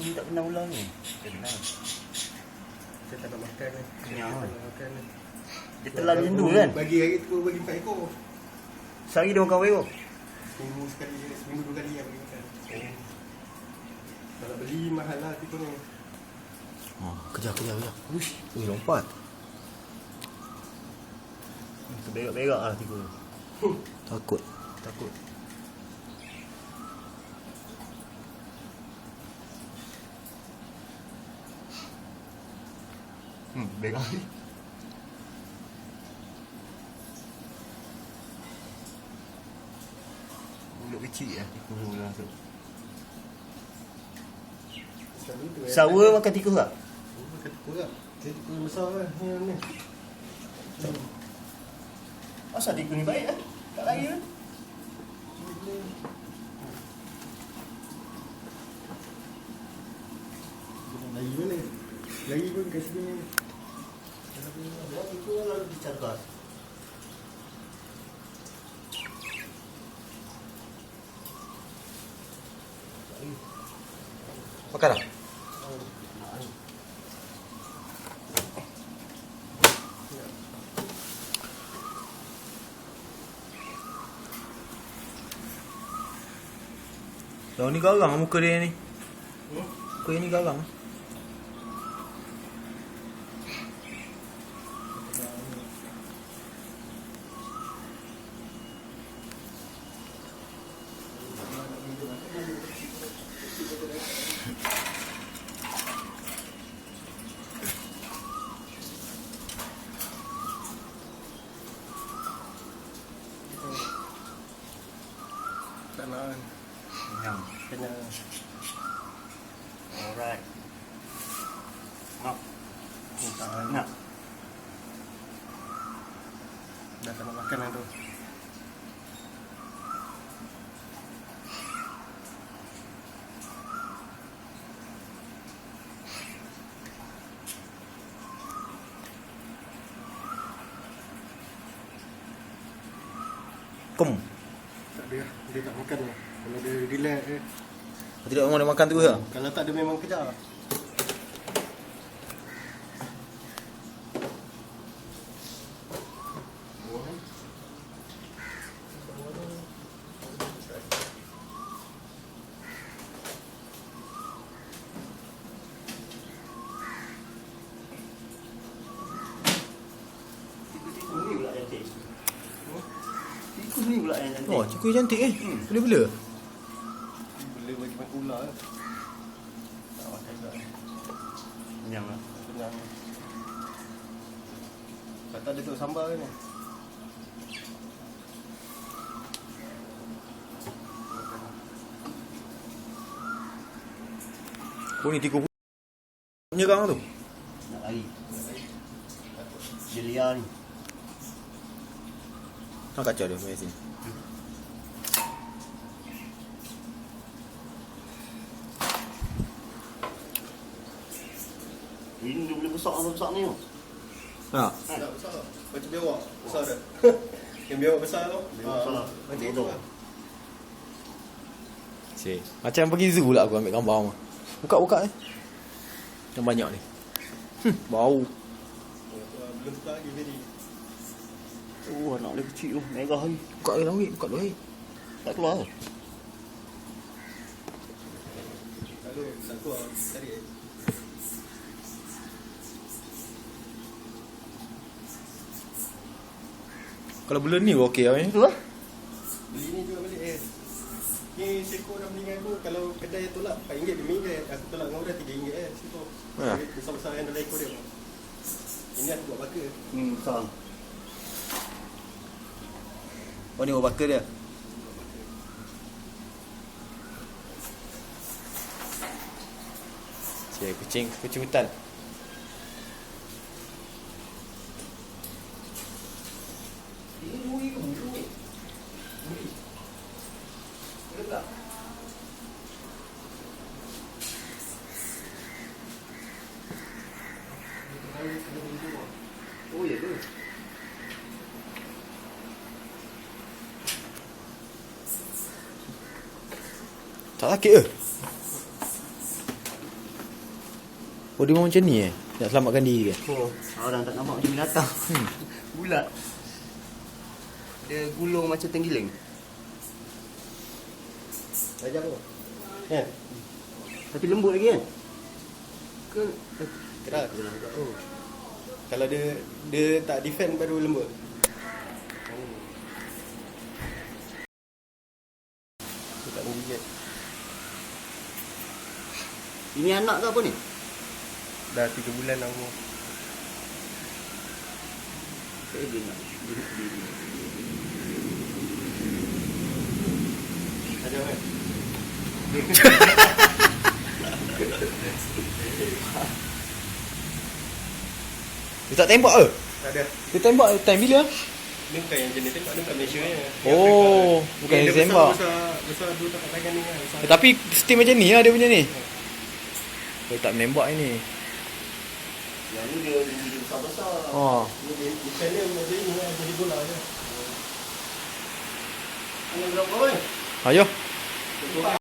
Aku ni tak pernah ulang ni. Pernah. Saya tak nak makan ni. Ya. Makan ni. Dia telan tu kan? Bagi hari tu bagi empat ekor. Sehari dia makan berapa? Seminggu sekali, seminggu dua kali yang bagi makan. Kalau beli mahal lah tipu ni. Oh, kejar, kejar, kejar. Uish, ui, lompat. Berak-berak lah tiga. Takut. Takut. Hmm, berak ni. Mulut kecil lah tikus tu lah tu. Selalu tu eh. Sawa makan tikus tak? Oh, Makan tipu lah. Dia tipu yang besar lah. Ni ni. Asal tikus ni baik lah. Tak lari kan? Lagi mana? Lagi pun kat sini. Tikus lah lebih cergas. Makan tak? Yang ni garang muka dia ni. Muka dia ni garang. Tak nak kan. Kenyang. Kena. Alright. Nak. Tak nak. Nak. Dah tak nak makan lah tu. Kum. Ada. Dia tak makan lah. Kalau dia relax eh. Tidak mahu dia makan tu ke? Kalau tak dia memang kejar. Tikus ni pula yang cantik. Tikus ni pula yang cantik. Oh, cikgu cantik eh. Bela-bela. Boleh bagi makan ular eh. Tak makan juga. Kenyang lah. Kenyang. Kata dia tu sambal kan ni. Oh ni tikus menyerang tu. Nak lari. Dia liar ni. Ha kacau dia main sini. Ini dia boleh besar besar ni. Ha. Tak besar. Macam biawak. Besar dah. Yang biawak besar tu. Biawak besar lah. Macam itu lah. Cik. Macam pergi zoo lah aku ambil gambar mah. Buka-buka eh. Yang banyak ni. Hmm, bau. Belum tukar lagi Buka lagi langit, buka lagi. Tak keluar tu. Lalu tak keluar. Tarik. Kalau bulan ni okey lah ni. Tu lah. Beli ni juga balik eh. Ni seko dah beli dengan aku. Kalau kedai tolak RM4 RM5. Aku tolak dengan orang RM3 eh. Seko. Ha. Besar-besar yang dalam ekor dia. Ini aku buat bakar. Hmm, besar. Oh ni bakar dia. Cik, kucing, kucing hutan. Oh ya ke? Tak sakit ke? Oh dia memang macam ni eh Nak selamatkan diri ke Oh, orang tak nampak macam binatang. Hmm. Bulat. Dia gulung macam tenggiling. Ajak apa? Ya. Tapi lembut lagi kan? Ke Keras. juga. Oh. Kalau dia dia tak defend baru lembut. Dia tak. Ini anak ke apa ni? Dah 3 bulan dah umur. Eh, dia nak duduk sendiri. Ajak kan? Dia tak tembak ke Tak ada. Dia tembak time bila Dia bukan yang jenis tembak, dia bukan Malaysia ni. Oh, bukan yang tembak. Besar, besar, besar dua tak tangan ni kan. Besar. Tapi steam macam ni lah dia punya ni Dia tak menembak ni Yang ni dia dia besar-besar. Oh.